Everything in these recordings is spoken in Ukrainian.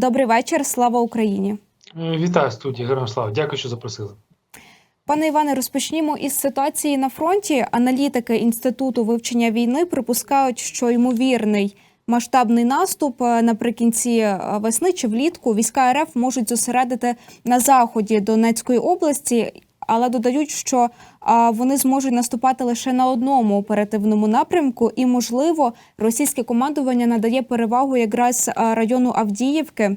Добрий вечір, слава Україні. Е, Вітаю студії, героям слава. Дякую, що запросили. Пане Іване, розпочнімо із ситуації на фронті. Аналітики інституту вивчення війни припускають, що ймовірний масштабний наступ е, наприкінці е, весни чи влітку війська РФ можуть зосередити на заході Донецької області, але додають, що вони зможуть наступати лише на одному оперативному напрямку, і можливо російське командування надає перевагу якраз району Авдіївки.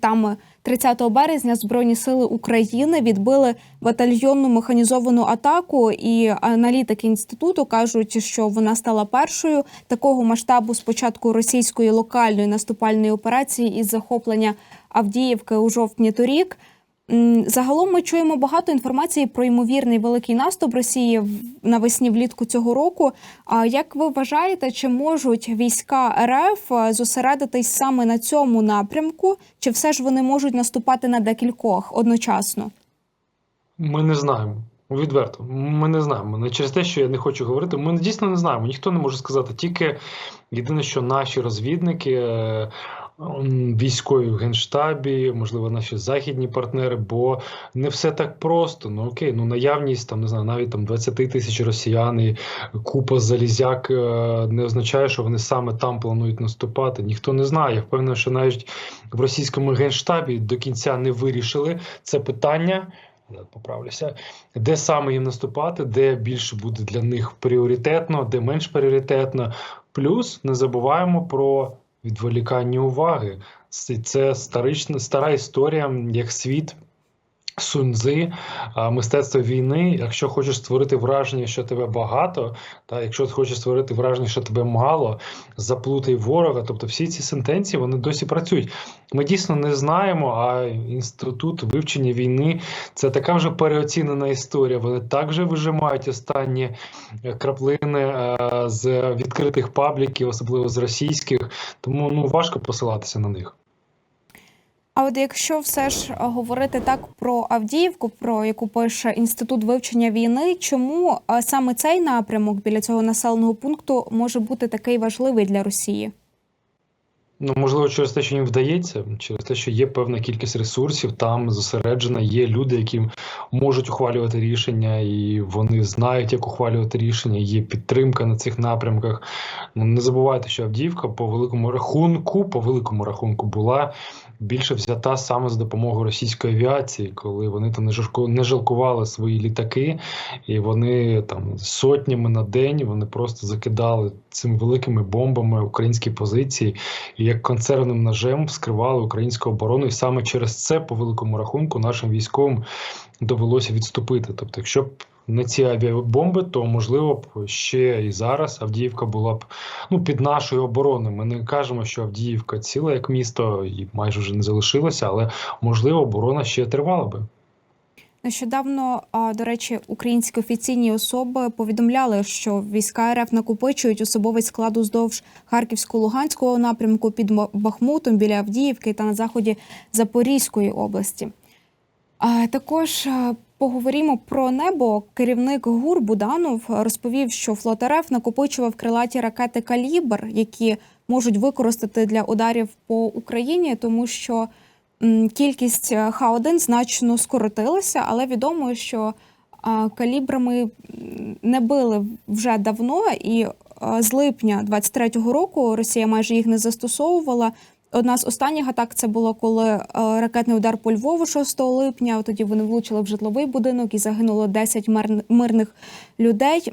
Там 30 березня Збройні сили України відбили батальйонну механізовану атаку, і аналітики інституту кажуть, що вона стала першою такого масштабу спочатку російської локальної наступальної операції із захоплення Авдіївки у жовтні торік. Загалом ми чуємо багато інформації про ймовірний великий наступ Росії навесні влітку цього року. А як ви вважаєте, чи можуть війська РФ е, зосередитись саме на цьому напрямку, чи все ж вони можуть наступати на декількох одночасно? Ми не знаємо. Відверто, ми не знаємо. Не через те, що я не хочу говорити. Ми дійсно не знаємо. Ніхто не може сказати. Тільки єдине, що наші розвідники, е, військові в генштабі, можливо, наші західні партнери, бо не все так просто. Ну окей, ну наявність там не знаю, навіть там 20 тисяч росіян і купа залізяк е, не означає, що вони саме там планують наступати. Ніхто не знає. Я впевнений, що навіть в російському генштабі до кінця не вирішили це питання. Поправлюся, де саме їм наступати, де більше буде для них пріоритетно, де менш пріоритетно. Плюс не забуваємо про відволікання уваги. Це, старична стара історія, як світ. Суньзи, мистецтво війни. Якщо хочеш створити враження, що тебе багато, та якщо хочеш створити враження, що тебе мало, заплутай ворога. Тобто всі ці сентенції вони досі працюють. Ми дійсно не знаємо. А інститут вивчення війни це така вже переоцінена історія. Вони також вижимають останні е, краплини е, з відкритих пабліків, особливо з російських. Тому ну важко посилатися на них. А от якщо все ж говорити так про Авдіївку, про яку пише інститут вивчення війни, чому саме цей напрямок біля цього населеного пункту може бути такий важливий для Росії? Ну, можливо, через те, що їм вдається, через те, що є певна кількість ресурсів, там зосереджена, є люди, які можуть ухвалювати рішення, і вони знають, як ухвалювати рішення. Є підтримка на цих напрямках. Ну не забувайте, що Авдіївка по великому рахунку, по великому рахунку, була більше взята саме за допомогою російської авіації, коли вони там не жалку- не жалкували свої літаки, і вони там сотнями на день вони просто закидали цими великими бомбами українські позиції і як консервним ножем вскривали українську оборону, і саме через це, по великому рахунку, нашим військовим довелося відступити. Тобто, якщо б не ці авіабомби, то можливо б ще і зараз Авдіївка була б ну під нашою обороною. Ми не кажемо, що Авдіївка ціла як місто і майже вже не залишилося, але можливо оборона ще тривала би. Нещодавно, до речі, українські офіційні особи повідомляли, що війська РФ накопичують особовий склад уздовж Харківсько-Луганського напрямку під Бахмутом біля Авдіївки та на заході Запорізької області. Також поговоримо про небо. Керівник ГУР Буданов розповів, що флот РФ накопичував крилаті ракети Калібр, які можуть використати для ударів по Україні, тому що кількість е, Х-1 значно скоротилася, але відомо, що калібрами не били вже давно, і з липня 23-го року Росія майже їх не застосовувала. Одна з останніх атак це було коли е, ракетний удар по Львову 6 липня. Тоді вони влучили в житловий будинок і загинуло 10 мирних людей.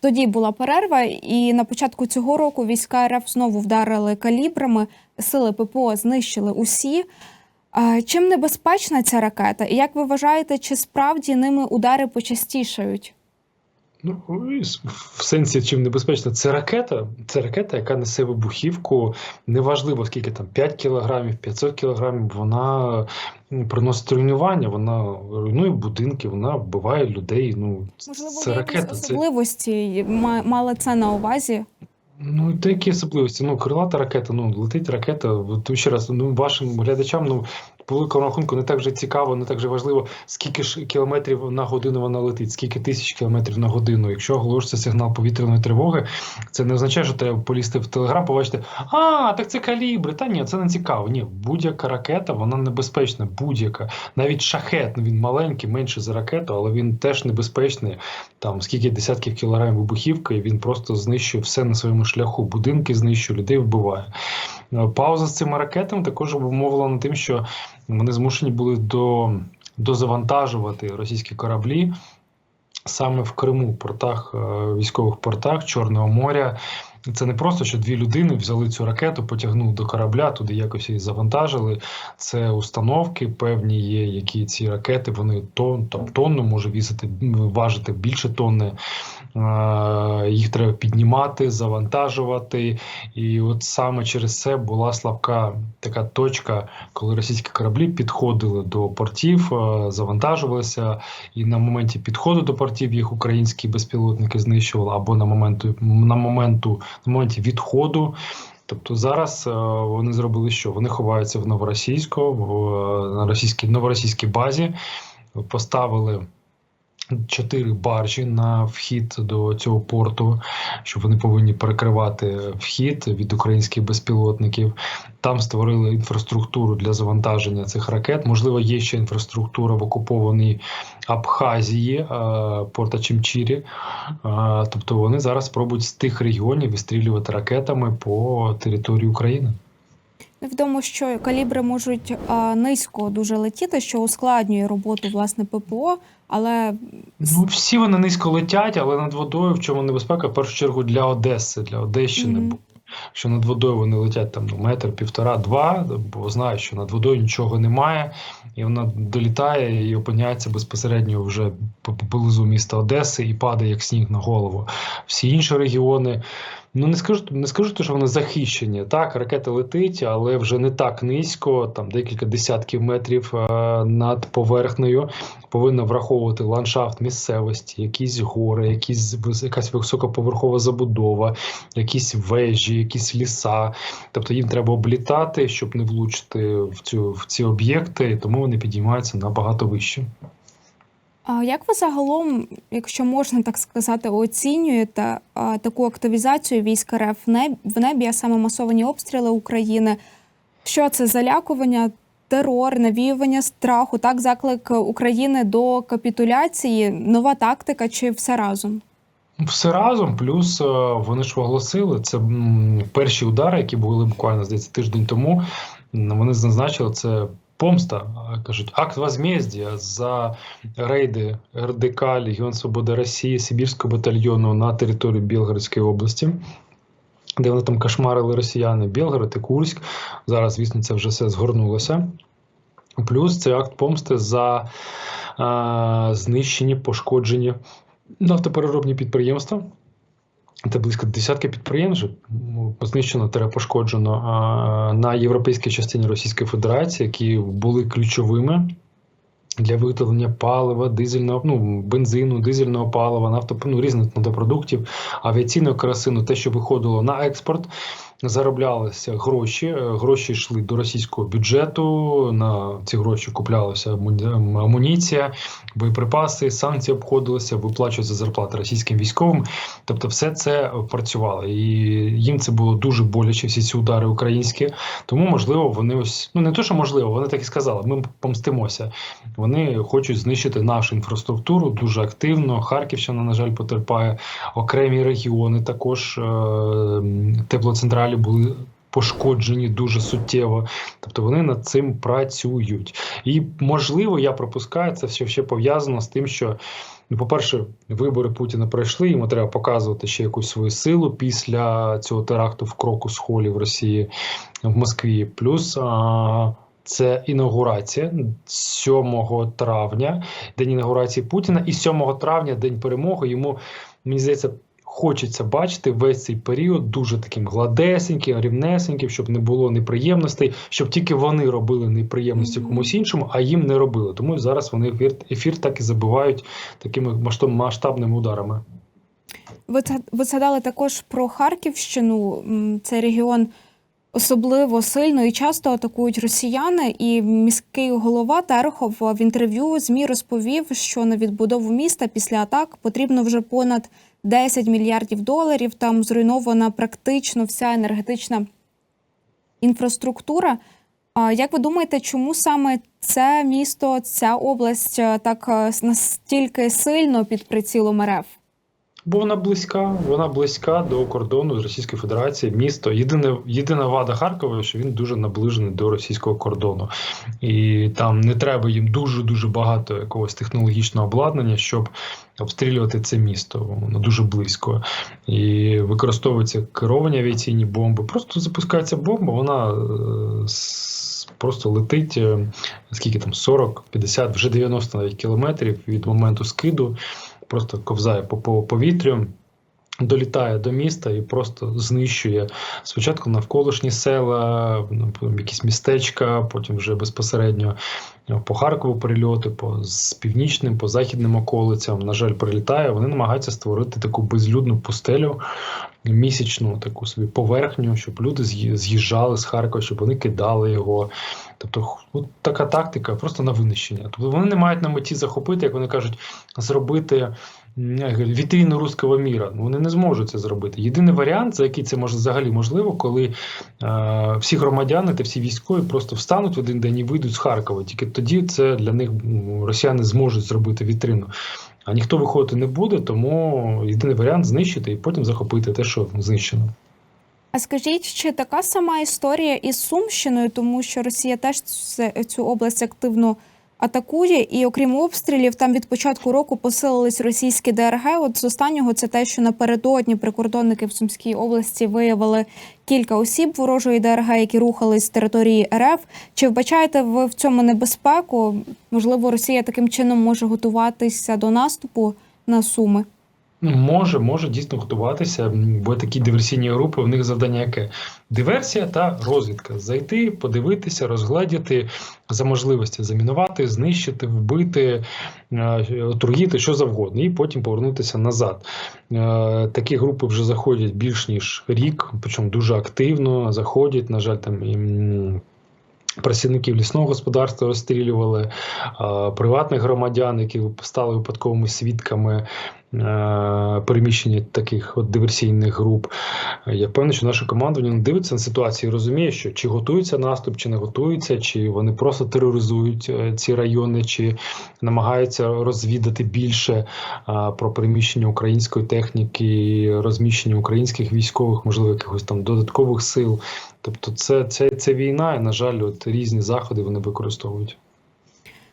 Тоді була перерва, і на початку цього року війська РФ знову вдарили калібрами. Сили ППО знищили усі. Чим небезпечна ця ракета? І як ви вважаєте, чи справді ними удари почастішають? Ну, в сенсі, чим небезпечно, це ракета. Це ракета, яка несе вибухівку. Неважливо, скільки там 5 кілограмів, 500 кілограмів. Вона приносить руйнування, вона руйнує будинки, вона вбиває людей. Ну, Можливо, це ракета. Це особливості ма- мали це на увазі? Ну, деякі особливості. Ну, крилата ракета, ну, летить ракета. Ще раз, ну, вашим глядачам, ну, великому рахунку не так вже цікаво, не так же важливо, скільки ж кілометрів на годину вона летить, скільки тисяч кілометрів на годину. Якщо оголошується сигнал повітряної тривоги, це не означає, що треба полізти в телеграм, побачити, а так це калібри. Та ні, це не цікаво. Ні, будь-яка ракета, вона небезпечна, будь-яка. Навіть шахет, ну він маленький, менше за ракету, але він теж небезпечний. Там скільки десятків кілограмів вибухівки, він просто знищує все на своєму шляху. Будинки знищує, людей вбиває. Е, Пауза з цими ракетами також обумовлена тим, що вони змушені були до, дозавантажувати російські кораблі саме в Криму, портах, е, військових портах Чорного моря. Це не просто, що дві людини взяли цю ракету, потягнули до корабля, туди якось її завантажили. Це установки певні є, які ці ракети вони тон, там, тонну може вісити, важити більше тонни. Їх треба піднімати, завантажувати. І от саме через це була слабка така точка, коли російські кораблі підходили до портів, завантажувалися, і на моменті підходу до портів їх українські безпілотники знищували, або на моменту на моменту на моменті відходу. Тобто зараз е, вони зробили що? Вони ховаються в Новоросійську, в е, на російській новоросійській базі, поставили. Чотири баржі на вхід до цього порту, що вони повинні перекривати вхід від українських безпілотників. Там створили інфраструктуру для завантаження цих ракет. Можливо, є ще інфраструктура в окупованій Абхазії, е, порта Чимчірі. Е, Тобто вони зараз спробують з тих регіонів вистрілювати ракетами по території України. Відомо, що калібри можуть низько дуже летіти, що ускладнює роботу власне ППО, але Ну, всі вони низько летять, але над водою в чому небезпека? В першу чергу для Одеси, для Одещини. Мгм. Бо Що над водою вони летять там ну, метр, півтора, два, бо знають, що над водою нічого немає, і вона долітає і опиняється безпосередньо вже поблизу міста Одеси і падає як сніг на голову. Всі інші регіони. Ну не скажу, не скажу, що вони захищені. Так, ракета летить, але вже не так низько, там декілька десятків метрів е, над поверхнею. Повинна враховувати ландшафт місцевості, якісь гори, якісь якась високоповерхова забудова, якісь вежі, якісь ліса. Тобто їм треба облітати, щоб не влучити в цю в ці об'єкти, тому вони підіймаються набагато вище. А, як ви загалом, якщо можна так сказати, оцінюєте а, таку активізацію військ РФ в небі, в небі, а саме масовані обстріли України? Що це залякування, терор, навіювання страху, так заклик України до капітуляції, нова тактика чи все разом? Все разом, плюс е, вони ж оголосили це перші удари, які були буквально здається тиждень тому. Вони зазначили це помста, кажуть, акт возмездия за рейди РДК Легіон Свободи Росії Сибірського батальйону на територію Білгородської області. Де вони там кошмарили росіяни Білгород і Курськ. Зараз, звісно, це вже все згорнулося. Плюс це акт помсти за е, знищені, пошкоджені нафтопереробні підприємства. Це близько десятки підприємств знищено та пошкоджено на європейській частині Російської Федерації, які були ключовими для виготовлення палива, дизельного, ну, бензину, дизельного палива, нафто, ну, різних нафтопродуктів, авіаційного керосину, те, що виходило на експорт. Зароблялися гроші, е, гроші йшли до російського бюджету. На ці гроші куплялася амуніція, боєприпаси, санкції обходилися, виплачуються зарплати російським військовим. Тобто, все це працювало, і їм це було дуже боляче. Всі ці удари українські. Тому, можливо, вони ось ну не то, що можливо, вони так і сказали. Ми помстимося. Вони хочуть знищити нашу інфраструктуру дуже активно. Харківщина, на жаль, потерпає окремі регіони. Також е, м, були. Пошкоджені дуже суттєво, тобто вони над цим працюють. І можливо, я пропускаю це все ще пов'язано з тим, що ну, по-перше, вибори Путіна пройшли. Йому треба показувати ще якусь свою силу після цього теракту в кроку з холі в Росії в Москві. Плюс а, це інаугурація 7 травня, день інаугурації Путіна, і 7 травня, день перемоги. Йому мені здається. Хочеться бачити весь цей період дуже таким гладесеньким, рівнесеньким, щоб не було неприємностей, щоб тільки вони робили неприємності комусь іншому, а їм не робили. Тому зараз вони ефір, ефір так і забивають такими масштабними ударами. Ви ви згадали також про Харківщину. Цей регіон особливо сильно і часто атакують росіяни. І міський голова Терехов в інтерв'ю ЗМІ розповів, що на відбудову міста після атак потрібно вже понад 10 мільярдів доларів. Там зруйнована практично вся енергетична інфраструктура. Як ви думаєте, чому саме це місто, ця область е, так е, настільки сильно під прицілом РФ? Бо вона близька, вона близька до кордону з Російською Федерацією. Місто єдине, єдина вада Харкова, що він дуже наближений до російського кордону, і там не треба їм дуже дуже багато якогось технологічного обладнання, щоб обстрілювати це місто. Воно дуже близько і використовуються керовані авіаційні бомби. Просто запускається бомба, вона е, просто летить е, скільки там 40, 50, вже 90 навіть кілометрів від моменту скиду просто ковзає по, по повітрю. Долітає до міста і просто знищує спочатку навколишні села, ну, якісь містечка, потім вже безпосередньо по Харкову прильоти, по з північним, по західним околицям. На жаль, прилітає. Вони намагаються створити таку безлюдну пустелю, місячну таку собі поверхню, щоб люди з'ї- з'їжджали з Харкова, щоб вони кидали його. Тобто, от така тактика просто на винищення. Тобто вони не мають на меті захопити, як вони кажуть, зробити вітрину руського міра. Ну, Вони не зможуть це зробити. Єдиний варіант, за який це може взагалі можливо, коли е, всі громадяни та всі військові просто встануть в один день і вийдуть з Харкова. Тільки тоді це для них ну, росіяни зможуть зробити вітрину. А ніхто виходити не буде, тому єдиний варіант знищити і потім захопити те, що знищено. А скажіть, чи така сама історія із Сумщиною, тому що Росія теж цю область активно атакує, і окрім обстрілів, там від початку року посилились російські ДРГ. От з останнього це те, що напередодні прикордонники в Сумській області виявили кілька осіб ворожої ДРГ, які рухались з території РФ. Чи вбачаєте ви в цьому небезпеку? Можливо, Росія таким чином може готуватися до наступу на Суми? Ну, Може, може дійсно готуватися, бо такі диверсійні групи, в них завдання яке? Диверсія та розвідка. Зайти, подивитися, розгледіти за можливості замінувати, знищити, вбити, е, отруїти, що завгодно, і потім повернутися назад. Е, Такі групи вже заходять більш ніж рік, причому дуже активно заходять. На жаль, там і. Працівників лісного господарства розстрілювали, приватних громадян, які стали випадковими свідками е, переміщення таких от диверсійних груп. Я впевнений, що наше командування дивиться на ситуацію і розуміє, що чи готується наступ, чи не готується, чи вони просто тероризують е, ці райони, чи намагаються розвідати більше про переміщення української техніки, розміщення українських військових, можливо, якихось там додаткових сил. Тобто, це, це, це війна, і на жаль, от різні заходи вони використовують.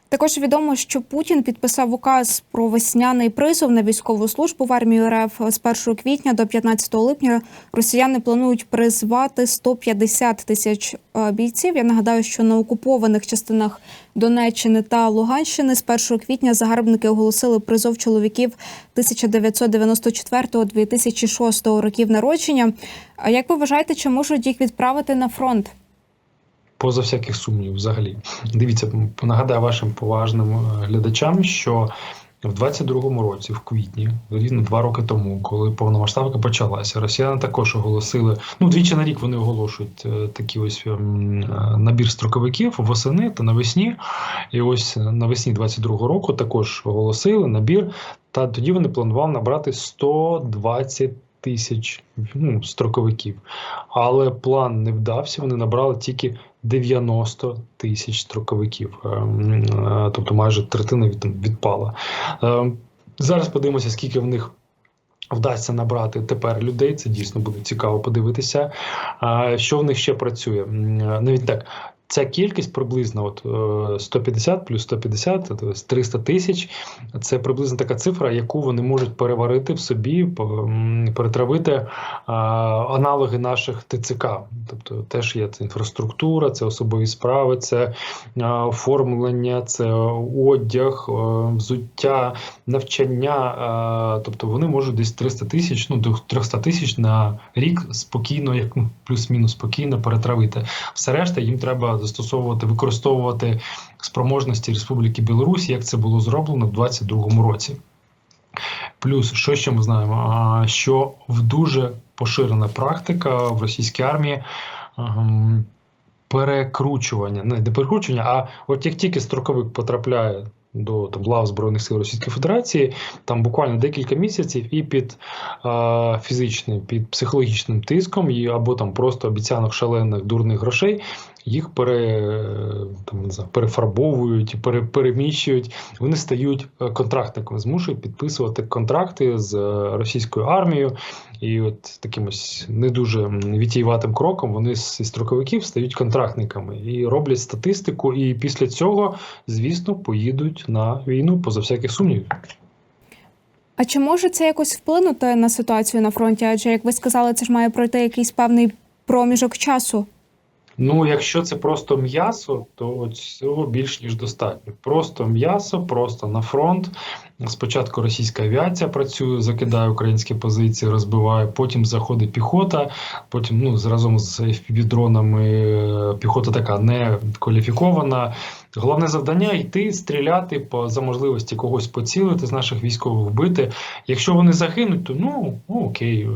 Також відомо, що Путін підписав указ про весняний призов на військову службу в армію РФ з 1 квітня до 15 липня. Росіяни планують призвати 150 тисяч е, бійців. Я нагадаю, що на окупованих частинах Донеччини та Луганщини з 1 квітня загарбники оголосили призов чоловіків 1994-2006 років народження. Як ви вважаєте, чи можуть їх відправити на фронт? Поза всяких сумнів, взагалі. Дивіться, нагадаю вашим поважним е, глядачам, що в 22-му році, в квітні, рівно два роки тому, коли повномасштабка почалася, росіяни також оголосили. Ну, двічі на рік вони оголошують е, такі ось ем, е, набір строковиків восени та навесні. І ось навесні 22-го року також оголосили набір. Та тоді вони планували набрати 120 тисяч ну, строковиків. Але план не вдався. Вони набрали тільки 90 тисяч строковиків, Ем, е, тобто майже третина відпала. Ем, Зараз подивимося, скільки в них. Вдасться набрати тепер людей. Це дійсно буде цікаво подивитися. Що в них ще працює? Навіть так. Ця кількість приблизно от е, 150 плюс 150, тобто 300 тисяч. Це приблизно така цифра, яку вони можуть переварити в собі, перетравити аналоги наших ТЦК. Тобто теж є це інфраструктура, це особові справи, це оформлення, це одяг, е, взуття, навчання. Тобто вони можуть десь 300 тисяч, ну до 300 тисяч на рік спокійно, як ну, плюс-мінус спокійно перетравити. Все решта їм треба застосовувати, використовувати спроможності Республіки Білорусь, як це було зроблено в 2022 році. Плюс, що ще ми знаємо? Що в дуже поширена практика в російській армії ем, перекручування, не перекручування, а от як тільки строковик потрапляє до там, лав Збройних сил Російської Федерації, там буквально декілька місяців і під е, фізичним, під психологічним тиском, і, або там просто обіцянок шалених дурних грошей, їх пере, там, не знаю, перефарбовують, пере, переміщують, вони стають е, контрактниками, змушують підписувати контракти з е, російською армією. І от таким ось не дуже м, кроком вони з строковиків стають контрактниками і роблять статистику. І після цього, звісно, поїдуть на війну поза всяких сумнівів. А чи може це якось вплинути на ситуацію на фронті? Адже, як ви сказали, це ж має пройти якийсь певний проміжок часу. Ну, якщо це просто м'ясо, то цього більш ніж достатньо. Просто м'ясо, просто на фронт. Спочатку російська авіація працює, закидає українські позиції, розбиває. Потім заходить піхота. Потім ну разом з FPV-дронами е, піхота така не кваліфікована. Головне завдання йти, стріляти по за можливості когось поцілити з наших військових вбити. Якщо вони загинуть, то ну окей,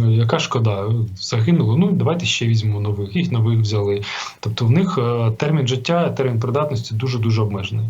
е, яка шкода, загинули. Ну давайте ще візьмемо нових. Їх нових взяли. Тобто в них е, термін життя, термін придатності дуже дуже обмежений.